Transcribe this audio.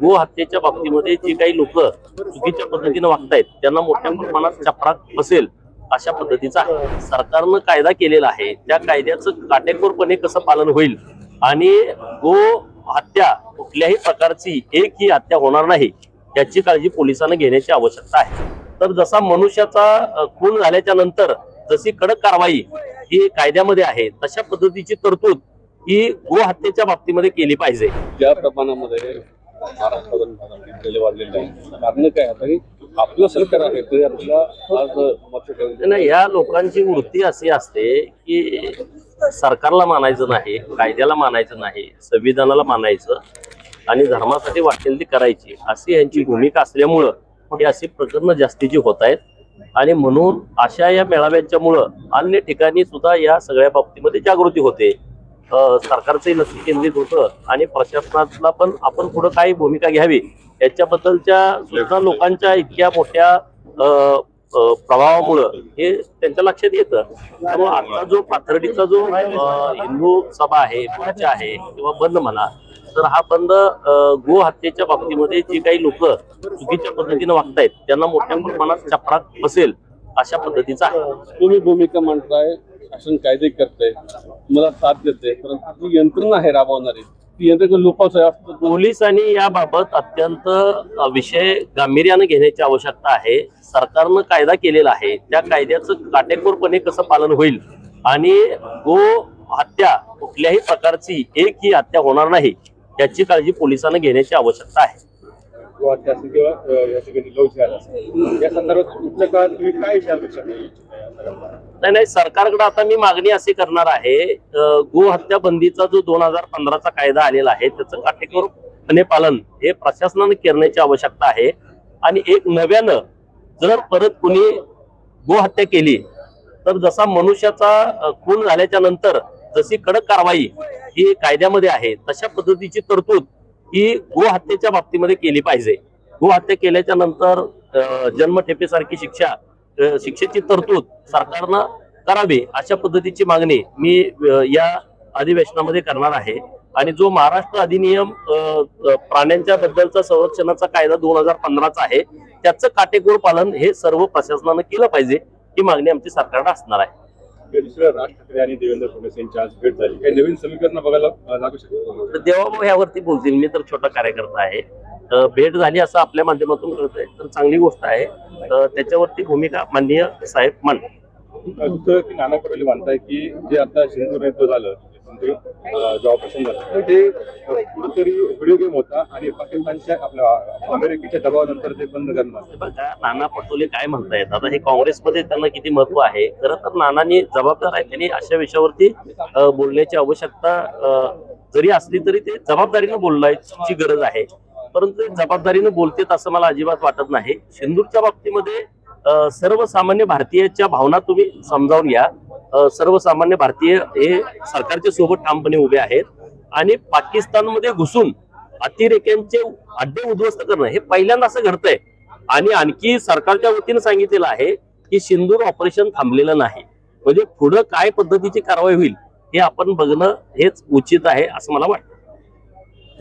गो हत्येच्या बाबतीमध्ये जे काही लोक चुकीच्या पद्धतीने वागतायत त्यांना मोठ्या प्रमाणात चपराक बसेल अशा पद्धतीचा आहे. सरकारनं कायदा केलेला आहे. त्या कायद्याचं काटेकोरपणे कसं पालन होईल आणि गो हत्या कुठल्याही प्रकारची एक ही हत्या होणार नाही याची काळजी पोलिसांना घेण्याची आवश्यकता आहे. तर जसा मनुष्याचा खून झाल्याच्यानंतर जशी कडक कारवाई ही कायद्यामध्ये आहे तशा पद्धतीची तरतूद ही गो हत्येच्या बाबतीमध्ये केली पाहिजे. ज्या प्रमाणामध्ये आहे. कारण काय आता की आपलं सरकार आहे आपल्याला नाही या लोकांची वृत्ती अशी असते की सरकारला मानायचं नाही कायद्याला मानायचं नाही संविधानाला मानायचं आणि धर्मासाठी वाटेल ती करायची अशी यांची भूमिका असल्यामुळं हे अशी प्रकरणं जास्तीची होत आहेत. आणि म्हणून अशा या मेळाव्यांच्यामुळं अन्य ठिकाणी सुद्धा या सगळ्या बाबतीमध्ये जागृती होते. सरकारचंही लक्ष केंद्रित होतं आणि प्रशासनाला पण आपण पुढं काय भूमिका घ्यावी याच्याबद्दलच्या सुद्धा लोकांच्या इतक्या मोठ्या प्रभावामुळं हे त्यांच्या लक्षात येतं. त्यामुळे आता जो पाथर्डीचा जो हिंदू सभा आहे मोर्चा आहे किंवा बंद म्हणा तर हा बंद गो हत्येच्या बाबतीमध्ये जे काही लोक चुकीच्या पद्धतीने वागतायत त्यांना मोठ्या प्रमाणात चपराक बसेल अशा पद्धतीचा आहे. तुम्ही भूमिका म्हणताय शासन कायदे करते मला साथ देते परंतु जी यंत्रणा आहे राबवणारी ती यंत्रणा असं पोलिसांनी याबाबत अत्यंत विषय गांभीर्याने घेण्याची आवश्यकता आहे. सरकारनं कायदा केलेला आहे. त्या कायद्याचं काटेकोरपणे कसं पालन होईल? आणि गो हत्या कुठल्याही प्रकारची एक ही हत्या होणार नाही याची काळजी पोलिसांना घेण्याची आवश्यकता आहे. किंवा त्या या ठिकाणी लव जिहाद असेल. या संदर्भात पुढच्या काळात तुम्ही काय विचार नाही नाही सरकारकडे आता मी मागणी अशी करणार आहे गोहत्या गो हत्या बंदीचा जो दोन हजार पंधराचा कायदा आलेला आहे त्याचं काटेकोरपणे पालन हे प्रशासनाने करण्याची आवश्यकता आहे. आणि एक नव्यानं जर परत कुणी गोहत्या केली तर जसा मनुष्याचा खून झाल्याच्यानंतर जशी कडक कारवाई ही कायद्यामध्ये आहे तशा पद्धतीची तरतूद ही गोहत्येच्या बाबतीमध्ये केली पाहिजे. गोहत्या केल्याच्यानंतर जन्मठेपेसारखी शिक्षा शिक्षेची तरतूद सरकारनं करावी अशा पद्धतीची मागणी मी या अधिवेशनामध्ये करणार आहे. आणि जो महाराष्ट्र अधिनियम प्राण्यांच्या बद्दलचा संरक्षणाचा कायदा दोन हजार पंधराचा आहे त्याचं काटेकोर पालन हे सर्व प्रशासनानं केलं पाहिजे ही मागणी आमची सरकारला असणार आहे. राज ठाकरे आणि देवेंद्र फडणवीस यांची आज भेट झाली. काही नवीन समीकरण बघायला लागू शकतो देवाभाऊ यावरती बोलतील. मी तर छोटा कार्यकर्ता आहे. भेट झाली असं आपल्या माध्यमातून कळतंय. तर चांगली गोष्ट आहे. त्याच्यावरती भूमिका माननीय साहेब की नाना पटोले म्हणताय की जे आता सिंधू युद्ध झालं सिंधू अ, जे ऑपरेशन झालं तर ते अ, कुठेतरी व्हिडिओ गेम होता आणि पाकिस्तानच्या आपल्या अमेरिकेच्या दबावानंतर ते बंद करणार बघा नाना पटोले काय म्हणतायत? आता हे काँग्रेसमध्ये त्यांना किती महत्त्व आहे? खरं तर नानांनी जबाबदार आहे त्यांनी अशा विषयावरती बोलण्याची आवश्यकता जरी असली तरी ते जबाबदारीनं बोलण्याची गरज आहे. परंतु ते जबाबदारीनं बोलतेत असं मला अजिबात वाटत नाही. सिंदूरच्या बाबतीमध्ये सर्वसामान्य भारतीयाच्या भावना तुम्ही समजावून घ्या. सर्वसामान्य भारतीय हे सरकारच्या सोबत ठामपणे उभे आहेत. आणि पाकिस्तानमध्ये घुसून अतिरेक्यांचे अड्डे उद्ध्वस्त करणं हे पहिल्यांदा असं घडतंय. आणि आणखी सरकारच्या वतीनं सांगितलेलं आहे की सिंदूर ऑपरेशन थांबलेलं नाही. म्हणजे पुढं काय पद्धतीची कारवाई होईल हे आपण बघणं हेच उचित आहे असं मला वाटतं.